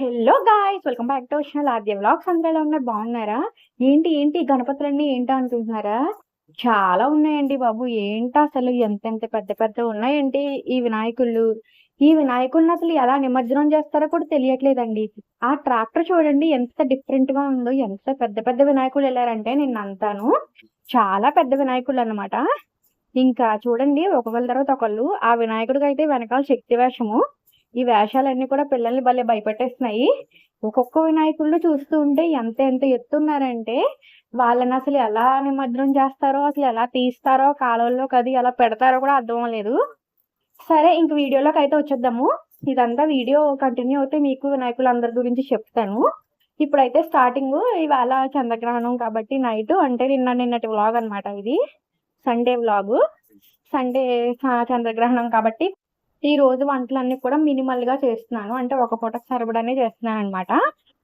Hello guys welcome back to వచ్చిన Aadya vlogs అందరూ ఉన్నారు? బాగున్నారా? ఏంటి ఏంటి? గణపతులన్నీ ఏంటో అనుకుంటున్నారా? చాలా ఉన్నాయండి బాబు. ఏంటి అసలు? ఎంతెంత పెద్ద పెద్ద ఉన్నాయండి ఈ వినాయకుళ్ళు. ఈ వినాయకుడిని అసలు ఎలా నిమజ్జనం చేస్తారో కూడా తెలియట్లేదండి. ఆ ట్రాక్టర్ చూడండి ఎంత డిఫరెంట్గా ఉందో. ఎంత పెద్ద పెద్ద వినాయకులు వెళ్ళారంటే నేను అంతాను. చాలా పెద్ద వినాయకులు అన్నమాట. ఇంకా చూడండి ఒకళ్ళ తర్వాత ఒకళ్ళు. ఆ వినాయకుడికి అయితే వెనకాల శక్తి వేషము ఈ వేషాలన్నీ కూడా పిల్లల్ని భలే భయపెట్టేస్తున్నాయి. ఒక్కొక్క వినాయకుళ్ళు చూస్తూ ఉంటే ఎంత ఎంత ఎత్తున్నారంటే వాళ్ళని అసలు ఎలా నిమజ్జనం చేస్తారో అసలు ఎలా తీస్తారో కాలువల్లోకి కది ఎలా పెడతారో కూడా అర్థం లేదు సరే ఇంక వీడియోలోకి అయితే వచ్చేద్దాము. ఇదంతా వీడియో కంటిన్యూ అవుతే మీకు వినాయకులు అందరి గురించి చెప్తాను. ఇప్పుడైతే స్టార్టింగ్ ఇవాళ చంద్రగ్రహణం కాబట్టి నైట్ అంటే నిన్న నిన్నటి వ్లాగ్ అన్నమాట ఇది. Sunday vlog. సండే చంద్రగ్రహణం కాబట్టి ఈ రోజు వంటలన్నీ కూడా మినిమల్గా చేస్తున్నాను. అంటే ఒక పూటకు సరిపడానే చేస్తున్నాను అనమాట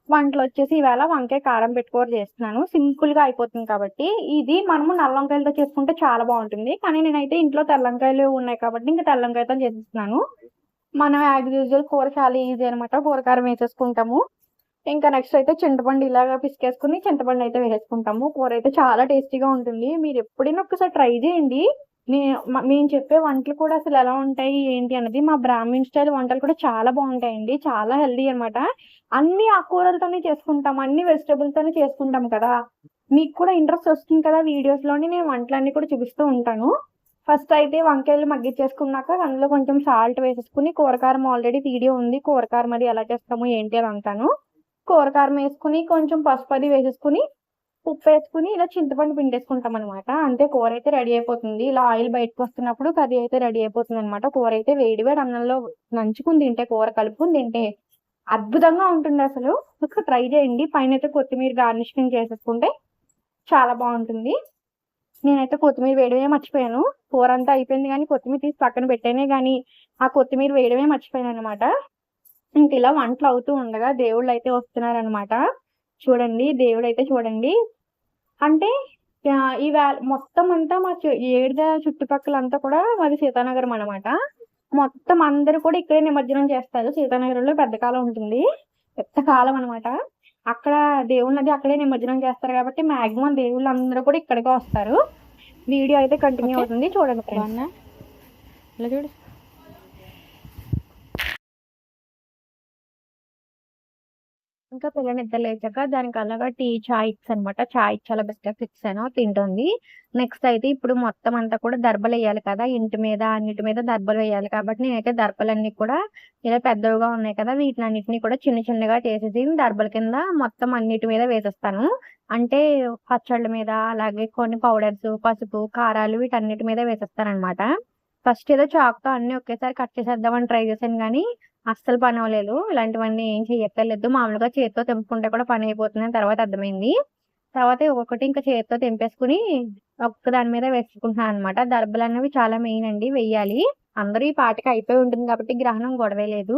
వంటలు వచ్చేసి ఈవేళ వంకాయ కారం పెట్టుకోరు చేస్తున్నాను. సింపుల్గా అయిపోతుంది కాబట్టి ఇది మనము నల్ల వంకాయలతో చేసుకుంటే చాలా బాగుంటుంది. కానీ నేనైతే ఇంట్లో తెల్లంకాయలు ఉన్నాయి కాబట్టి ఇంకా తెల్లంకాయతో చేస్తున్నాను. మనం యాజ్ యూజువల్ కూర చాలా ఈజీ అనమాట కూరకారం వేసేసుకుంటాము. ఇంకా నెక్స్ట్ అయితే చింతపండు ఇలాగా పిసికేసుకుని చింతపండు అయితే వేసుకుంటాము కూర అయితే చాలా టేస్టీగా ఉంటుంది. మీరు ఎప్పుడైనా ఒకసారి ట్రై చేయండి. మేము చెప్పే వంటలు కూడా అసలు ఎలా ఉంటాయి ఏంటి అన్నది మా బ్రాహ్మణ్ స్టైల్ వంటలు కూడా చాలా బాగుంటాయండి. చాలా హెల్దీ అన్నమాట. అన్ని ఆకుకూరలతోనే చేసుకుంటాం. అన్ని వెజిటబుల్తోనే చేసుకుంటాం కదా. మీకు కూడా ఇంట్రెస్ట్ వస్తుంది కదా వీడియోస్లోనే నేను వంటలన్నీ కూడా చూపిస్తూ ఉంటాను. ఫస్ట్ అయితే వంకాయలు మగ్గించేసుకున్నాక అందులో కొంచెం సాల్ట్ వేసేసుకుని కూరకారం ఆల్రెడీ వీడియో ఉంది. కూరకారం అది ఎలా చేస్తాము ఏంటి అని అంటాను. కూరకారం వేసుకుని కొంచెం పసుపు అది వేసేసుకుని ఉప్పు వేసుకుని ఇలా చింతపండు పిండేసుకుంటాం అనమాట అంతే కూర అయితే రెడీ అయిపోతుంది. ఇలా ఆయిల్ బయటకు వస్తున్నప్పుడు కర్రీ అయితే రెడీ అయిపోతుంది అనమాట కూర అయితే వేడి వేడి అన్నంలో నంచుకుని తింటే కూర కలుపుకుని తింటే అద్భుతంగా ఉంటుంది అసలు. ఒకసారి ట్రై చేయండి. పైన అయితే కొత్తిమీర గార్నిషింగ్ చేసేసుకుంటే చాలా బాగుంటుంది. నేనైతే కొత్తిమీర వేయడమే మర్చిపోయాను. కూర అంతా అయిపోయింది కానీ కొత్తిమీర తీసి పక్కన పెట్టానే కానీ ఆ కొత్తిమీర వేయడమే మర్చిపోయాను అనమాట ఇంక ఇలా వంటలు అవుతూ ఉండగా దేవుళ్ళు అయితే వస్తున్నారనమాట చూడండి దేవుడు అయితే చూడండి. అంటే ఈ మొత్తం అంతా మా ఏడుద చుట్టుపక్కల అంతా కూడా మాది సీతానగరం అనమాట మొత్తం అందరూ కూడా ఇక్కడే నిమజ్జనం చేస్తారు. సీతానగరంలో పెద్ద కాలం ఉంటుంది. పెద్ద కాలం అనమాట అక్కడ దేవుళ్ళది అక్కడే నిమజ్జనం చేస్తారు కాబట్టి మాక్సిమం దేవుళ్ళు అందరూ కూడా ఇక్కడికే వస్తారు. వీడియో అయితే కంటిన్యూ. అవుతుంది. చూడండి ఇలా చూడు. ఇంకా పిల్ల నిద్ర లేచాక దానికి అలాగా టీ చాయ్ ఇచ్చి అనమాట చాయ్ చాలా బెస్ట్ ఇచ్చాను తింటుంది. నెక్స్ట్ అయితే ఇప్పుడు మొత్తం అంతా కూడా దర్బలు వేయాలి కదా. ఇంటి మీద అన్నిటి మీద దర్బలు వేయాలి కాబట్టి నేనైతే దర్బలన్నీ కూడా ఇలా పెద్దవిగా ఉన్నాయి కదా. వీటిని అన్నిటిని కూడా చిన్న చిన్నగా చేసేసి దర్బల కింద మొత్తం అన్నిటి మీద వేసేస్తాను. అంటే పచ్చళ్ళ మీద అలాగే కొన్ని పౌడర్స్ పసుపు కారాలు వీటన్నిటి మీద వేసేస్తాను అనమాట ఫస్ట్ ఏదో చాక్తో అన్ని ఒకేసారి కట్ చేసేద్దామని ట్రై చేశాను కానీ అస్సలు పని అవ్వలేదు. ఇలాంటివన్నీ ఏం చెయ్యక్కర్లేదు మామూలుగా చేతితో తెంపుకుంటే కూడా పని అయిపోతుందని తర్వాత అర్థమైంది. తర్వాత ఒక్కొక్కటి ఇంకా చేతితో తెంపేసుకుని ఒక్క దాని మీద వేసుకుంటున్నాను అనమాట దర్బలు అనేవి చాలా మెయిన్ అండి వెయ్యాలి. అందరూ ఈ పాటికి అయిపోయి ఉంటుంది కాబట్టి గ్రహణం గొడవే లేదు.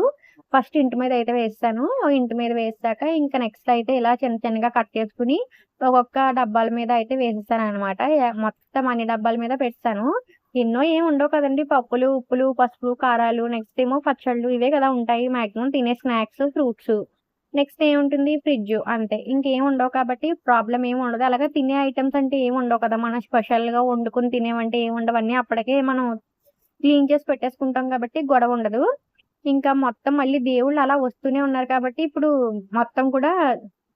ఫస్ట్ ఇంటి మీద అయితే వేస్తాను. ఇంటి మీద వేసాక ఇంకా నెక్స్ట్ అయితే ఇలా చిన్న చిన్నగా కట్ చేసుకుని ఒక్కొక్క డబ్బాల మీద అయితే వేసేస్తాను అనమాట మొత్తం అన్ని డబ్బాల మీద పెడతాను. ఎన్నో ఏం ఉండవు కదండి. పప్పులు ఉప్పులు పసుపు కారాలు నెక్స్ట్ ఏమో పచ్చళ్ళు ఇవే కదా ఉంటాయి. మాక్సిమం తినే స్నాక్స్ ఫ్రూట్స్. నెక్స్ట్ ఏముంటుంది? ఫ్రిడ్జ్ అంతే. ఇంకేం ఉండవు కాబట్టి ప్రాబ్లం ఏమి ఉండదు. అలాగే తినే ఐటమ్స్ అంటే ఏమి ఉండవు కదా. మనం స్పెషల్గా వండుకుని తినేవంటే ఏమి ఉండవు. అన్నీ అప్పటికే మనం క్లీన్ చేసి పెట్టేసుకుంటాం కాబట్టి గొడవ ఉండదు. ఇంకా మొత్తం మళ్ళీ దేవుళ్ళు అలా వస్తూనే ఉన్నారు కాబట్టి ఇప్పుడు మొత్తం కూడా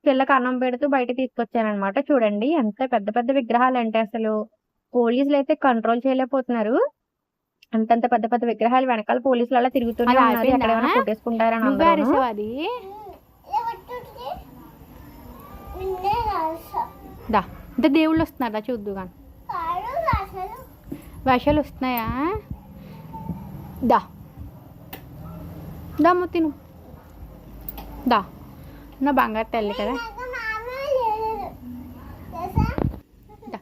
పిల్లకి అన్నం పెడుతూ బయట తీసుకొచ్చానమాట చూడండి ఎంత పెద్ద పెద్ద విగ్రహాలు అంటే అసలు. పోలీసులు అయితే కంట్రోల్ చేయలేకపోతున్నారు. అంతంత పెద్ద పెద్ద విగ్రహాలు వెనకాల పోలీసులు అలా తిరుగుతూనే కొట్టేసుకుంటారని ఇంత దేవుళ్ళు వస్తున్నారా చూద్దు కానీ వేషాలు వస్తున్నాయా? దా. దా తిను. దా. నా బంగారు తల్లి కదా దా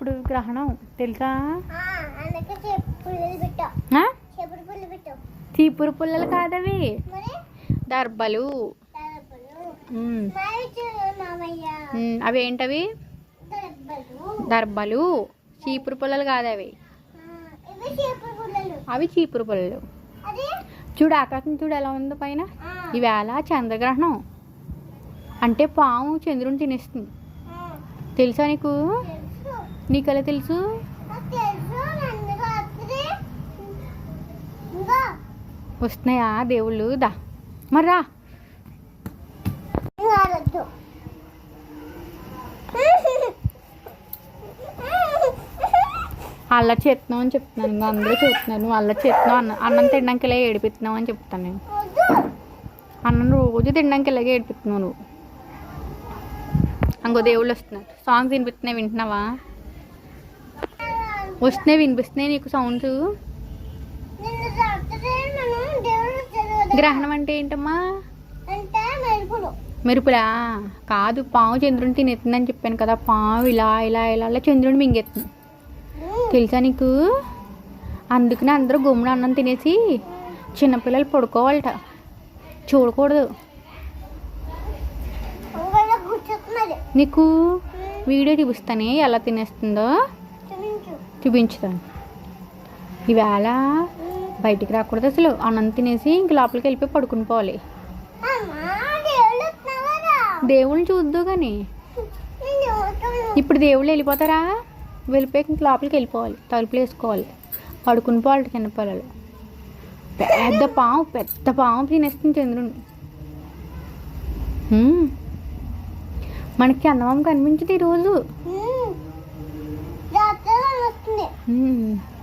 ఇప్పుడు గ్రహణం తెలుసా? చీపురు పుల్లలు కాదవి. దర్బలు. అవి ఏంటవి? దర్బలు. చీపురు పుల్లలు కాదు అవి చీపురు పుల్లలు. చూడు ఆకాశం చూడు ఎలా ఉందో పైన? ఈవేళ చంద్రగ్రహణం. అంటే పాము చంద్రుని తినేస్తుంది. తెలుసా నీకు? తెలుసు నీకు ఎలా తెలుసు? వస్తున్నాయా దేవుళ్ళు? దా. మర్రా అల్ల చేస్తున్నావు అని చెప్తున్నాను. ఇంకా అందరూ చూస్తున్నారు నువ్వు అల్ల చేస్తున్నావు అన్న అన్నం తినడానికి ఇలా ఏడిపిస్తున్నావు అని చెప్తాను నేను. అన్నం రోజు తినడానికి ఇలాగే ఏడిపిస్తున్నావు నువ్వు? ఇంకో దేవుళ్ళు వస్తున్నారు. సాంగ్స్ వినిపిస్తున్నాయి. వింటున్నావా? వస్తున్నాయి వినిపిస్తున్నాయి నీకు సౌండ్స్ గ్రహణం అంటే ఏంటమ్మా? మెరుపులు. కాదు పాము చంద్రుని తినేస్తుందని చెప్పాను కదా పాము ఇలా ఇలా ఇలా ఇలా చంద్రుని మింగెత్తుంది తెలుసా నీకు? అందుకనే అందరూ గుమ్మడి అన్నం తినేసి చిన్నపిల్లలు పడుకోవాలట. చూడకూడదు. నీకు వీడియో చూపిస్తానే ఎలా తినేస్తుందో? చూపించుతాను. ఈవేళ బయటికి రాకూడదు అసలు. అన్నం తినేసి ఇంక లోపలికి వెళ్ళిపోయి పడుకుని పోవాలి. దేవుళ్ళని చూద్దు కానీ ఇప్పుడు దేవుళ్ళు వెళ్ళిపోతారా? వెళ్ళిపోయి ఇంక లోపలికి వెళ్ళిపోవాలి. తలుపులు వేసుకోవాలి. పడుకుని పోవాలి చిన్నపిల్లలు పెద్ద పాము పెద్ద పాము తినేస్తుంది చంద్రుని మనకి అన్నమామ కనిపించదు ఈరోజు.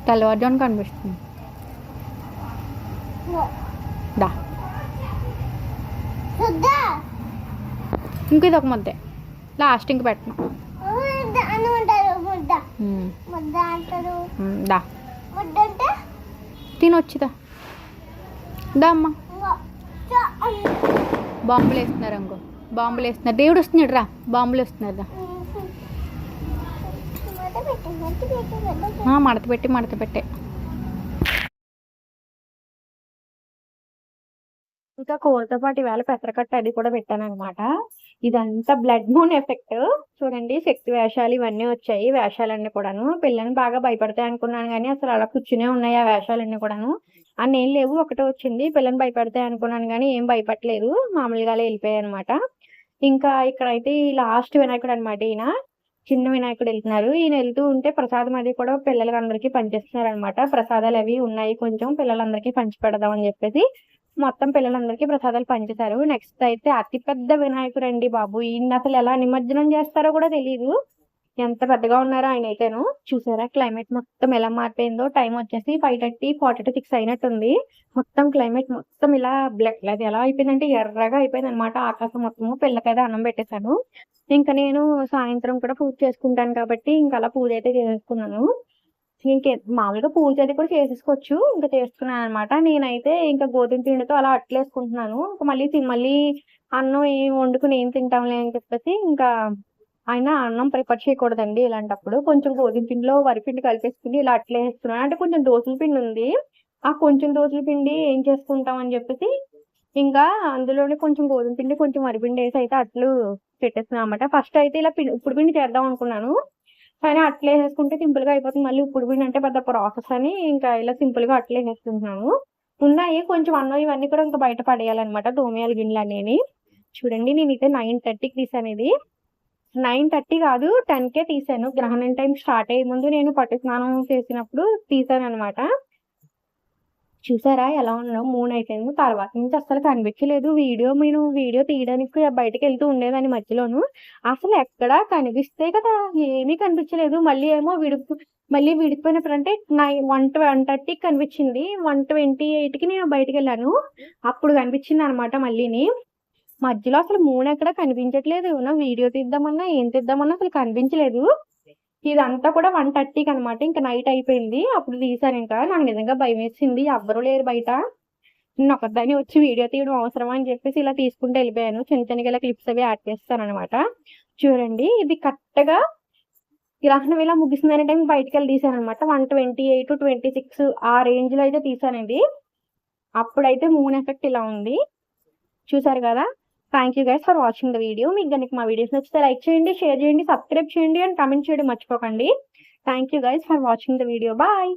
తెల్లవారుజామున కనిపిస్తుంది. దా. ఇంక ఇది ఒక ముద్దే. లాస్ట్ ఇంక పెట్టను. దా. తినొచ్చుదా? దా అమ్మా. బాంబులు వేస్తున్నారు ఇంకో. బాంబులు వేస్తున్నారు దేవుడు వస్తున్నాడు రా. బాంబులు వేస్తున్నారు దా మడత పెట్టి మడత పెట్టే. ఇంకా కూరతో పాటు ఇవాళ పెసరకట్ట అది కూడా పెట్టాను అనమాట ఇదంతా బ్లడ్ మూన్ ఎఫెక్ట్ చూడండి శక్తి వేషాలు ఇవన్నీ వచ్చాయి వేషాలన్నీ కూడాను. పిల్లల్ని బాగా భయపడతాయి అనుకున్నాను కానీ అసలు అలా కూర్చునే ఉన్నాయి ఆ వేషాలన్నీ కూడాను. అన్ని ఏం లేవు ఒకటే వచ్చింది. పిల్లని భయపడతాయి అనుకున్నాను కానీ ఏం భయపడలేదు. మామూలుగా వెళ్ళిపోయాయి అనమాట ఇంకా ఇక్కడైతే ఈ లాస్ట్ వినాయకుడు అనమాట ఈయన. చిన్న వినాయకుడు వెళ్తున్నారు. ఈయన వెళ్తూ ఉంటే ప్రసాదం అది కూడా పిల్లలందరికీ అందరికీ అనమాట ప్రసాదాలు అవి ఉన్నాయి కొంచెం పిల్లలందరికీ పంచి పెడదాం అని చెప్పేసి మొత్తం పిల్లలందరికీ ప్రసాదాలు పంచుతారు నెక్స్ట్ అయితే అతి పెద్ద వినాయకుడు అండి బాబు. ఈయన అసలు ఎలా నిమజ్జనం చేస్తారో కూడా తెలియదు ఎంత పెద్దగా ఉన్నారో ఆయన అయితేను. చూసారా? క్లైమేట్ మొత్తం ఎలా మారిపోయిందో. టైం వచ్చేసి five thirty forty to six అయినట్టుంది. మొత్తం క్లైమేట్ మొత్తం ఇలా బ్లాక్ అది ఎలా అయిపోయిందంటే ఎర్రగా అయిపోయింది అనమాట ఆకాశం మొత్తము పిల్లకైతే అన్నం పెట్టేశాను ఇంకా నేను సాయంత్రం కూడా పూజ చేసుకుంటాను కాబట్టి ఇంకా అలా పూజ అయితే చేసుకున్నాను ఇంకే మామూలుగా పూజ అది కూడా చేసేసుకోవచ్చు ఇంకా చేసుకున్నాను అనమాట నేనైతే ఇంకా గోధుమ పిండితో అలా అట్లేసుకుంటున్నాను ఇంకా మళ్ళీ తి- మళ్ళీ అన్నం ఏం వండుకుని ఏం తింటాంలే అని చెప్పేసి ఇంకా ఆయన అన్నం ప్రిపేర్ చేయకూడదండి ఇలాంటప్పుడు. కొంచెం గోధుమ పిండిలో వరిపిండి కలిపేసుకుని ఇలా అట్లే వేస్తున్నాను అంటే కొంచెం దోసల పిండి ఉంది. ఆ కొంచెం దోసల పిండి ఏం చేసుకుంటాం అని చెప్పేసి ఇంకా అందులోనే కొంచెం గోధుమ పిండి కొంచెం వరిపిండి వేసి అయితే అట్లు పెట్టేస్తున్నాను అనమాట ఫస్ట్ అయితే ఇలా పిండి ఇప్పుడు పిండి చేద్దాం అనుకున్నాను. కానీ అట్లే వేసుకుంటే సింపుల్గా అయిపోతుంది. మళ్ళీ ఇప్పుడు పిండి అంటే పెద్ద ప్రాసెస్ అని ఇంకా ఇలా సింపుల్గా అట్లే వేసుకుంటున్నాను ఉన్నాయి కొంచెం అన్నం ఇవన్నీ కూడా ఇంకా బయట పడేయాలన్నమాట దోమయాల గిన్నెలు అనేవి. చూడండి నేనైతే నైన్ థర్టీకి తీసాను ఇది నైన్ థర్టీ కాదు టెన్ కే తీసాను. గ్రహణం టైం స్టార్ట్ అయ్యే ముందు నేను పట్టు స్నానం చేసినప్పుడు తీసాను అనమాట చూసారా? ఎలా ఉన్నావు? మూన్ అయిపోయింది. తర్వాత నుంచి అసలు కనిపించలేదు. వీడియో నేను వీడియో తీయడానికి బయటకు వెళ్తూ ఉండేదాన్ని మధ్యలోను. అసలు ఎక్కడా కనిపిస్తే కదా ఏమీ కనిపించలేదు. మళ్ళీ ఏమో విడుపు మళ్ళీ విడిపోయినప్పుడంటే నైన్ వన్ వన్ థర్టీకి కనిపించింది. వన్ ట్వంటీ ఎయిట్కి నేను బయటకు వెళ్ళాను. అప్పుడు కనిపించింది అనమాట మళ్ళీని. మధ్యలో అసలు మూన్ ఎక్కడ కనిపించట్లేదు. ఏమన్నా వీడియో తీద్దామన్నా ఏం తీద్దామన్నా అసలు కనిపించలేదు. ఇదంతా కూడా వన్ థర్టీకి అనమాట ఇంకా నైట్ అయిపోయింది. అప్పుడు తీసాను ఇంకా. నాకు నిజంగా భయం వేసింది. ఎవ్వరూ లేరు బయట. నేను ఒకదాన్ని వచ్చి వీడియో తీయడం అవసరమా అని చెప్పేసి ఇలా తీసుకుంటూ వెళ్ళిపోయాను. చిన్న చిన్నగా ఇలా క్లిప్స్ అవి యాడ్ చేస్తాను అనమాట చూడండి ఇది కరెక్ట్గా గ్రహణం ఇలా ముగిసిందనే టైం బయటకు వెళ్ళి తీసాను అనమాట one twenty eight twenty six ఆ రేంజ్లో అయితే తీసాను ఇది. అప్పుడైతే మూన్ ఎఫెక్ట్ ఇలా ఉంది. చూసారు కదా? Thank you guys for watching the video మీకు కనుక మా వీడియోస్ నచ్చితే లైక్ చేయండి షేర్ చేయండి సబ్స్క్రైబ్ చేయండి అండ్ కమెంట్ చేయడం మర్చిపోకండి. Thank you guys for watching the video bye